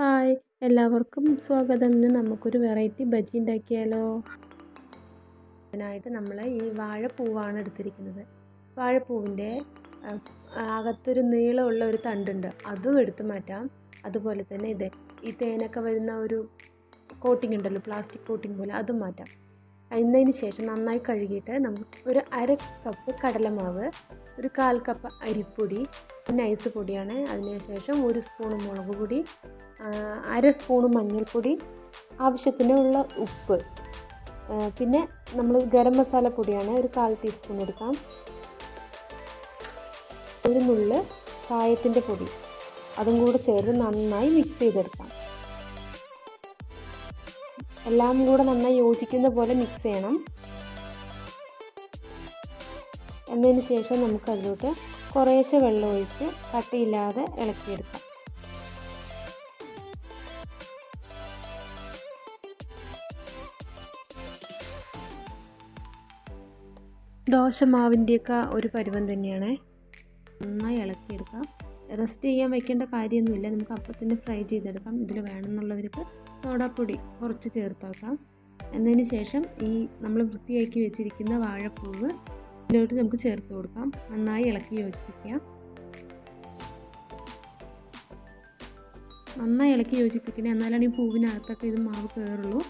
Hi. എല്ലാവർക്കും സ്വാഗതം. ഇന്ന് നമുക്കൊരു വെറൈറ്റി ബജി ഉണ്ടാക്കിയാലോ? അതിനായിട്ട് നമ്മൾ ഈ വാഴപ്പൂവാണ് എടുത്തിരിക്കുന്നത്. വാഴപ്പൂവിന്റെ അകത്തൊരു നീളമുള്ള ഒരു തണ്ടുണ്ട്. അതും എടുത്ത് മാറ്റാം. അതുപോലെ തന്നെ ഇത് ഈ തേനൊക്കെ വരുന്ന ഒരു കോട്ടിംഗ് ഉണ്ടല്ലോ പ്ലാസ്റ്റിക് കോട്ടിംഗ് പോലെ അതും മാറ്റാം. അതിനതിന് ശേഷം നന്നായി കഴുകിയിട്ട് നമുക്ക് ഒരു അര കപ്പ് കടലമാവ് ഒരു കാൽ കപ്പ് അരിപ്പൊടി പിന്നെ ഐസ് പൊടിയാണ്. അതിനുശേഷം ഒരു സ്പൂൺ മുളക് പൊടി അര സ്പൂൺ മഞ്ഞൾപ്പൊടി ആവശ്യത്തിനുള്ള ഉപ്പ്. പിന്നെ നമ്മൾ ഗരം മസാല പൊടിയാണ് ഒരു കാൽ ടീസ്പൂൺ എടുക്കാം. ഒരു നുള്ള് കായത്തിന്റെ പൊടി അതും കൂടെ ചേർത്ത് നന്നായി മിക്സ് ചെയ്തെടുക്കാം. എല്ലാം കൂടെ നന്നായി യോജിക്കുന്ന പോലെ മിക്സ് ചെയ്യണം. എന്നതിന് ശേഷം നമുക്ക് അതിലോട്ട് കുറേശ്ശെ വെള്ളം ഒഴിച്ച് കട്ടിയില്ലാതെ ഇളക്കിയെടുക്കാം. ദോശമാവിന്റെയൊക്കെ ഒരു പരുവം തന്നെയാണ്. നന്നായി ഇളക്കിയെടുക്കാം. റെസ്റ്റ് ചെയ്യാൻ വെക്കേണ്ട കാര്യമൊന്നുമില്ല. നമുക്ക് അപ്പം തന്നെ ഫ്രൈ ചെയ്തെടുക്കാം. ഇതിൽ വേണമെന്നുള്ളവർക്ക് സോഡാപ്പൊടി കുറച്ച് ചേർത്താക്കാം. എന്നതിന് ശേഷം ഈ നമ്മൾ വൃത്തിയാക്കി വെച്ചിരിക്കുന്ന വാഴപ്പൂവ് ഇതിലോട്ട് നമുക്ക് ചേർത്ത് കൊടുക്കാം. നന്നായി ഇളക്കി യോജിപ്പിക്കാം. നന്നായി ഇളക്കി യോജിപ്പിക്കണം. എന്നാലാണ് ഈ പൂവിനകത്തൊക്കെ ഇത് മാവ് കയറുള്ളൂ.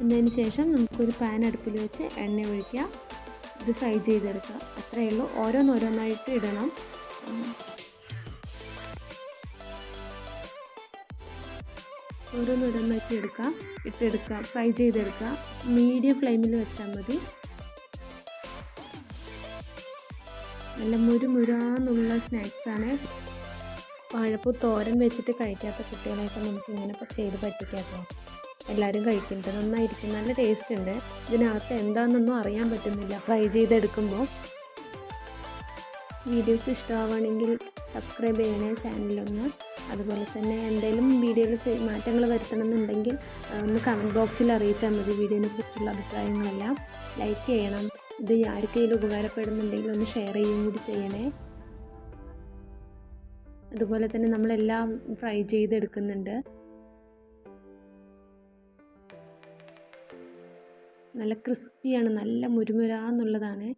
എന്നതിന് ശേഷം നമുക്കൊരു പാൻ അടുപ്പിൽ വെച്ച് എണ്ണ ഒഴിക്കുക. ഇത് ഫ്രൈ ചെയ്തെടുക്കുക. അത്രയേ ഉള്ളൂ. ഓരോന്നോരോന്നായിട്ട് ഇടണം. ഓരോന്നോരോന്നായിട്ട് എടുക്കാം ഇട്ടെടുക്കുക. ഫ്രൈ ചെയ്തെടുക്കുക. മീഡിയം ഫ്ലെയിമിൽ വെച്ചാൽ മതി. നല്ല മുരുമുരാന്നുള്ള സ്നാക്സാണ് വാഴപ്പൂ തോരൻ വെച്ചിട്ട് കഴിക്കാത്ത കുട്ടികളെയൊക്കെ നമുക്ക് ഇങ്ങനെ ചെയ്ത് പറ്റിക്കാട്ടോ എല്ലാവരും കഴിക്കുന്നുണ്ട് നന്നായിരിക്കും. നല്ല ടേസ്റ്റ് ഉണ്ട്. ഇതിനകത്ത് എന്താണെന്നൊന്നും അറിയാൻ പറ്റുന്നില്ല. ഫ്രൈ ചെയ്തെടുക്കുമ്പോൾ. വീഡിയോസ് ഇഷ്ടമാവുകയാണെങ്കിൽ സബ്സ്ക്രൈബ് ചെയ്യണേ ചാനലൊന്ന് അതുപോലെ തന്നെ എന്തെങ്കിലും വീഡിയോയിൽ മാറ്റങ്ങൾ വരുത്തണമെന്നുണ്ടെങ്കിൽ ഒന്ന് കമന്റ് ബോക്സിൽ അറിയിച്ചാൽ മതി വീഡിയോനെ കുറിച്ചുള്ള അഭിപ്രായങ്ങളെല്ലാം. ലൈക്ക് ചെയ്യണം. ഇത് ആർക്കെങ്കിലും ഉപകാരപ്പെടുന്നുണ്ടെങ്കിൽ ഒന്ന് ഷെയർ ചെയ്യുകയും കൂടി ചെയ്യണേ. അതുപോലെ തന്നെ നമ്മളെല്ലാം ഫ്രൈ ചെയ്തെടുക്കുന്നുണ്ട്. നല്ല ക്രിസ്പിയാണ് നല്ല മുരുമുര എന്നുള്ളതാണ്.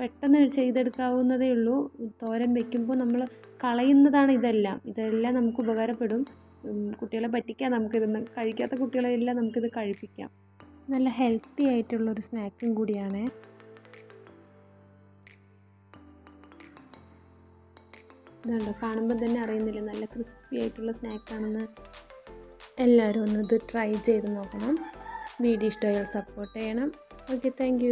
പെട്ടെന്ന് ചെയ്തെടുക്കാവുന്നതേ ഉള്ളൂ. തോരൻ വെക്കുമ്പോൾ നമ്മൾ കളയുന്നതാണ് ഇതെല്ലാം. ഇതെല്ലാം നമുക്ക് ഉപകാരപ്പെടും. കുട്ടികളെ പറ്റിക്കാം നമുക്കിതൊന്ന് കഴിക്കാത്ത കുട്ടികളെല്ലാം നമുക്കിത് കഴിപ്പിക്കാം. നല്ല ഹെൽത്തി ആയിട്ടുള്ളൊരു സ്നാക്കും കൂടിയാണ്. ഇതുണ്ടോ? കാണുമ്പോൾ തന്നെ അറിയുന്നില്ല? നല്ല ക്രിസ്പി ആയിട്ടുള്ള സ്നാക്കാണെന്ന് എല്ലാവരും ഒന്ന് ഇത് ട്രൈ ചെയ്ത് നോക്കണം. വീഡിയോ ഇഷ്ടമായാൽ സപ്പോർട്ട് ചെയ്യണം. Okay thank